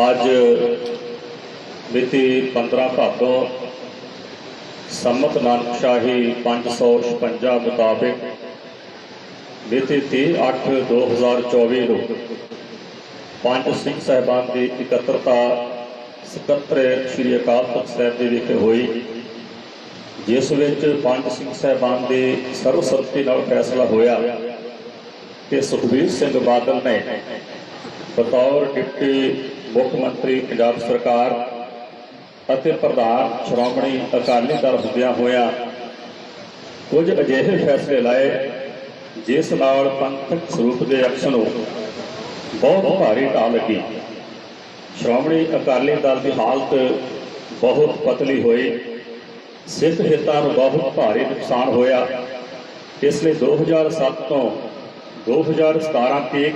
ਅੱਜ ਮਿਤੀ 15 ਭਾਦੋਂ ਸੰਮਤ ਨਾਨਕ ਸ਼ਾਹੀ 556 ਮੁਤਾਬਿਕ ਮਿਤੀ 30 8 2024 ਨੂੰ ਪੰਜ ਸਿੰਘ ਸਾਹਿਬਾਨ ਦੀ ਇਕੱਤਰਤਾ ਸਕੱਤਰ ਸ੍ਰੀ ਅਕਾਲ ਤਖਤ ਸਾਹਿਬ ਦੇ ਵਿਖੇ ਹੋਈ, ਜਿਸ ਵਿੱਚ ਪੰਜ ਸਿੰਘ ਸਾਹਿਬਾਨ ਦੇ ਸਰਵਸੰਮਤੀ ਨਾਲ ਫੈਸਲਾ ਹੋਇਆ ਕਿ ਸੁਖਬੀਰ ਸਿੰਘ ਬਾਦਲ ਨੇ ਬਤੌਰ ਡਿਪਟੀ ਮੁੱਖ ਮੰਤਰੀ, ਪੰਜਾਬ ਸਰਕਾਰ ਅਤੇ ਪ੍ਰਧਾਨ ਸ਼੍ਰੋਮਣੀ ਅਕਾਲੀ ਦਲ ਹੁੰਦਿਆਂ ਹੋਇਆ ਕੁਝ ਅਜਿਹੇ ਫੈਸਲੇ ਲਾਏ, ਜਿਸ ਨਾਲ ਪੰਥਕ ਸਰੂਪ ਦੇ ਅਕਸ ਨੂੰ ਬਹੁਤ ਭਾਰੀ ਢਾਹ ਲੱਗੀ। ਸ਼੍ਰੋਮਣੀ ਅਕਾਲੀ ਦਲ ਦੀ ਹਾਲਤ ਬਹੁਤ ਪਤਲੀ ਹੋਈ। ਸਿੱਖ ਹਿੱਤਾਂ ਨੂੰ ਬਹੁਤ ਭਾਰੀ ਨੁਕਸਾਨ ਹੋਇਆ। ਇਸ ਲਈ 2007 ਤੋਂ 2017 ਤੱਕ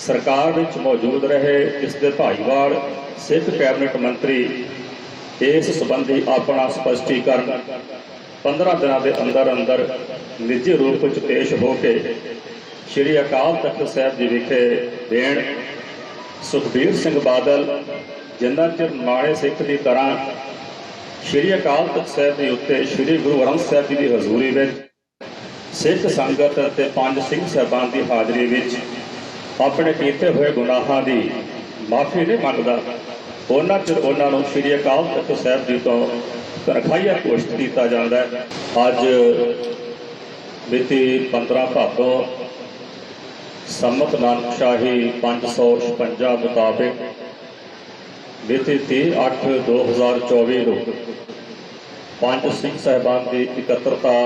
ਸਰਕਾਰ ਵਿੱਚ ਮੌਜੂਦ ਰਹੇ ਇਸ ਦੇ ਭਾਈਵਾਲ ਸਿੱਖ ਕੈਬਨਿਟ ਮੰਤਰੀ ਇਸ ਸੰਬੰਧੀ ਆਪਣਾ ਸਪਸ਼ਟੀਕਰਨ 15 ਦਿਨਾਂ ਦੇ ਅੰਦਰ ਅੰਦਰ ਨਿੱਜੀ ਰੂਪ ਵਿੱਚ ਪੇਸ਼ ਹੋ ਕੇ ਸ਼੍ਰੀ ਅਕਾਲ ਤਖਤ ਸਾਹਿਬ ਜੀ ਵਿਖੇ ਦੇਣ ਸੁਖਬੀਰ ਸਿੰਘ ਬਾਦਲ ਜਿੰਨਾ ਚਿਰ ਮਾੜੇ ਸਿੱਖ ਦੀ ਤਰ੍ਹਾਂ ਸ਼੍ਰੀ ਅਕਾਲ ਤਖਤ ਸਾਹਿਬ ਦੇ ਉੱਤੇ ਸ਼੍ਰੀ ਗੁਰੂ ਗ੍ਰੰਥ ਸਾਹਿਬ ਜੀ ਦੀ ਹਜ਼ੂਰੀ ਵਿੱਚ ਸਿੱਖ ਸੰਗਤ ਅਤੇ ਪੰਜ ਸਿੰਘ ਸਾਹਿਬਾਨ ਦੀ ਹਾਜ਼ਰੀ ਵਿੱਚ ਆਪਣੇ ਕੀਤੇ ਹੋਏ ਗੁਨਾਹਾਂ ਦੀ ਮਾਫੀ ਨਹੀਂ ਮੰਗਦਾ। ਉਹਨਾਂ ਚਿਰ ਉਹਨਾਂ ਨੂੰ ਸ਼੍ਰੀ ਅਕਾਲ ਤਖਤ ਸਾਹਿਬ ਜੀ ਤੋਂ ਤਨਖਾਹੀਆ ਘੋਸ਼ਿਤ ਕੀਤਾ ਜਾਂਦਾ ਹੈ। ਅੱਜ ਮਿਤੀ 15 ਭਾਦੋਂ ਸੰਮਤ ਨਾਨਕ ਸ਼ਾਹੀ 556 ਮੁਤਾਬਕ ਮਿਤੀ 30 8 2024 ਨੂੰ ਪੰਜ ਸਿੰਘ ਸਾਹਿਬਾਨ ਦੀ ਇਕੱਤਰਤਾ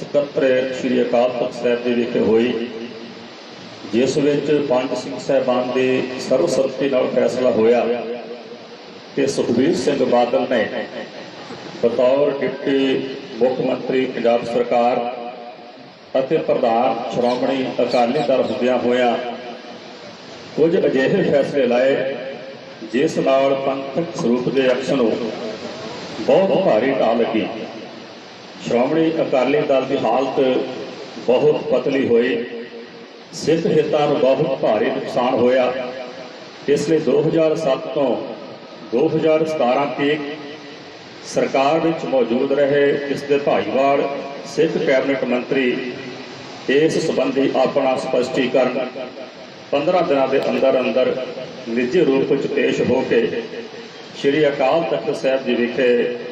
ਸਕੱਤਰ ਸ੍ਰੀ ਅਕਾਲ ਤਖਤ ਸਾਹਿਬ ਜੀ ਵਿਖੇ ਹੋਈ। ਜਿਸ ਵਿੱਚ ਪੰਜ ਸਿੰਘ ਸਾਹਿਬਾਨ ਦੇ ਸਰਵਸੰਮਤੀ ਨਾਲ ਫੈਸਲਾ ਹੋਇਆ ਕਿ ਸੁਖਬੀਰ ਸਿੰਘ ਬਾਦਲ ਨੇ ਬਤੌਰ ਡਿਪਟੀ ਮੁੱਖ ਮੰਤਰੀ ਪੰਜਾਬ ਸਰਕਾਰ ਅਤੇ ਪ੍ਰਧਾਨ ਸ਼੍ਰੋਮਣੀ ਅਕਾਲੀ ਦਲ ਹੁੰਦਿਆਂ ਹੋਇਆਂ ਕੁਝ ਅਜਿਹੇ ਫੈਸਲੇ ਲਾਏ, ਜਿਸ ਨਾਲ ਪੰਥਕ ਸਰੂਪ ਦੇ ਅਕਸ ਨੂੰ ਬਹੁਤ ਭਾਰੀ ਢਾਹ ਲੱਗੀ। ਸ਼੍ਰੋਮਣੀ ਅਕਾਲੀ ਦਲ ਦੀ ਹਾਲਤ ਬਹੁਤ ਪਤਲੀ ਹੋਈ। ਸਿੱਖ ਹਿੱਤਾਂ ਨੂੰ ਬਹੁਤ ਭਾਰੀ ਨੁਕਸਾਨ ਹੋਇਆ। ਇਸ ਲਈ 2007 ਤੋਂ 2017 ਤੱਕ ਸਰਕਾਰ ਵਿੱਚ ਮੌਜੂਦ ਰਹੇ ਇਸ ਦੇ ਭਾਈਵਾਲ ਸਿੱਖ ਕੈਬਨਿਟ ਮੰਤਰੀ ਇਸ ਸੰਬੰਧੀ ਆਪਣਾ ਸਪਸ਼ਟੀਕਰਨ 15 ਦਿਨਾਂ ਦੇ ਅੰਦਰ ਅੰਦਰ ਨਿੱਜੀ ਰੂਪ ਵਿੱਚ ਪੇਸ਼ ਹੋ ਕੇ ਸ਼੍ਰੀ ਅਕਾਲ ਤਖਤ ਸਾਹਿਬ ਜੀ ਵਿਖੇ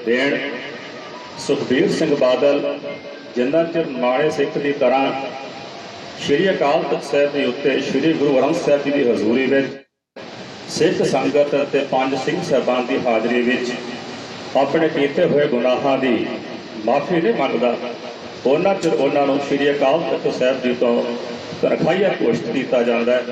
ਦੇਣ। ਸੁਖਬੀਰ ਸਿੰਘ ਬਾਦਲ ਜਿੰਨਾ ਚਿਰ ਮਾੜੇ ਸਿੱਖ ਦੀ ਤਰ੍ਹਾਂ ਸ਼੍ਰੀ ਅਕਾਲ ਤਖਤ ਸਾਹਿਬ ਦੇ ਉੱਤੇ ਸ਼੍ਰੀ ਗੁਰੂ ਗ੍ਰੰਥ ਸਾਹਿਬ ਜੀ ਦੀ ਹਜ਼ੂਰੀ ਵਿੱਚ ਸਿੱਖ ਸੰਗਤ ਅਤੇ ਪੰਜ ਸਿੰਘ ਸਾਹਿਬਾਨ ਦੀ ਹਾਜ਼ਰੀ ਵਿੱਚ ਆਪਣੇ ਕੀਤੇ ਹੋਏ ਗੁਨਾਹਾਂ ਦੀ ਮਾਫੀ ਨਹੀਂ ਮੰਗਦਾ, ਉਹਨਾਂ ਚਿਰ ਉਹਨਾਂ ਨੂੰ ਸ਼੍ਰੀ ਅਕਾਲ ਤਖਤ ਸਾਹਿਬ ਜੀ ਤੋਂ ਤਨਖਾਹੀਆ ਘੋਸ਼ਿਤ ਕੀਤਾ ਜਾਂਦਾ ਹੈ।